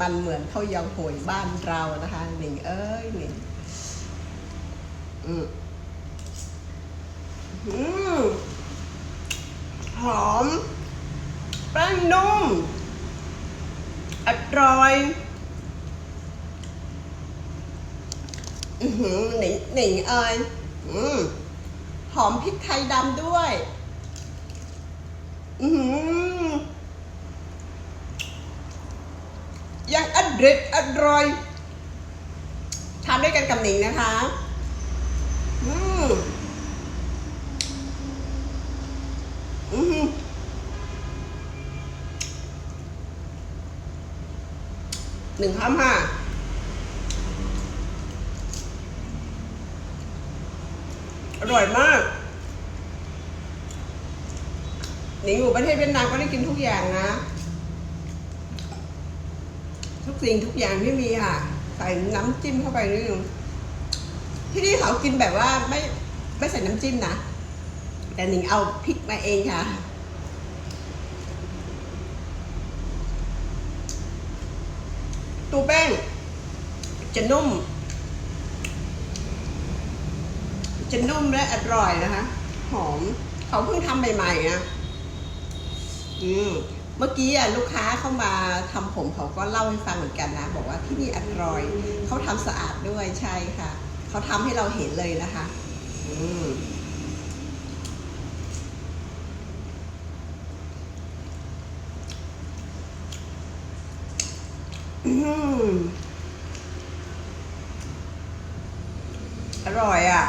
มันเหมือนข้าวยองโหยบ้านเรานะคะหนิงเอ้ยหนิงอืมอืมหอมแป้งนุ่มอร่อยอือหือหนิงหนิงเอ้ยอืมหอมพริกไทยดำด้วย อือ หือยังอร่อยอร่อยทานด้วยกันกับหนิงนะคะอืมอือหือหนึ่งคำค่ะอร่อยมาก หนิงอยู่ประเทศเวียดนามก็ได้กินทุกอย่างนะ ทุกสิ่งทุกอย่างที่มีค่ะ ใส่น้ำจิ้มเข้าไปนี่ที่นี่เขากินแบบว่าไม่ไม่ใส่น้ำจิ้มนะ แต่หนิงเอาพริกมาเองค่ะ ตัวแป้ง จะนุ่ม จะนุ่มและอร่อยนะคะ หอม เขาเพิ่งทำใหม่ๆนะ อืม เมื่อกี้อะลูกค้าเข้ามาทำผมเขาก็เล่าให้ฟังเหมือนกันนะ บอกว่าที่นี่อร่อยเขาทำสะอาดด้วยใช่ค่ะเขาทำให้เราเห็นเลยนะคะ อืมอร่อยอะ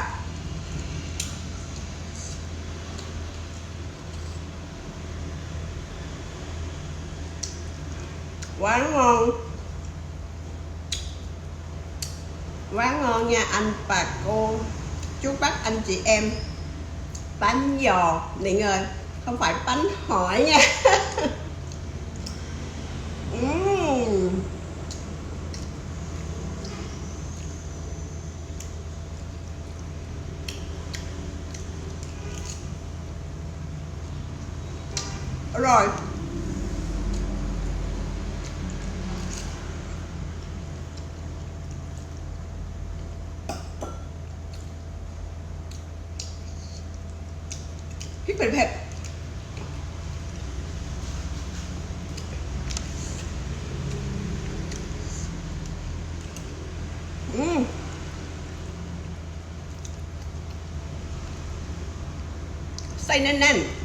quá ngon. Quá ngon nha, anh bà cô. Chú bác anh chị em bánh giò. Niệm ơi không phải bánh hỏi nha. Rồi. พริกเผ็ดอืมใส่แน่นๆ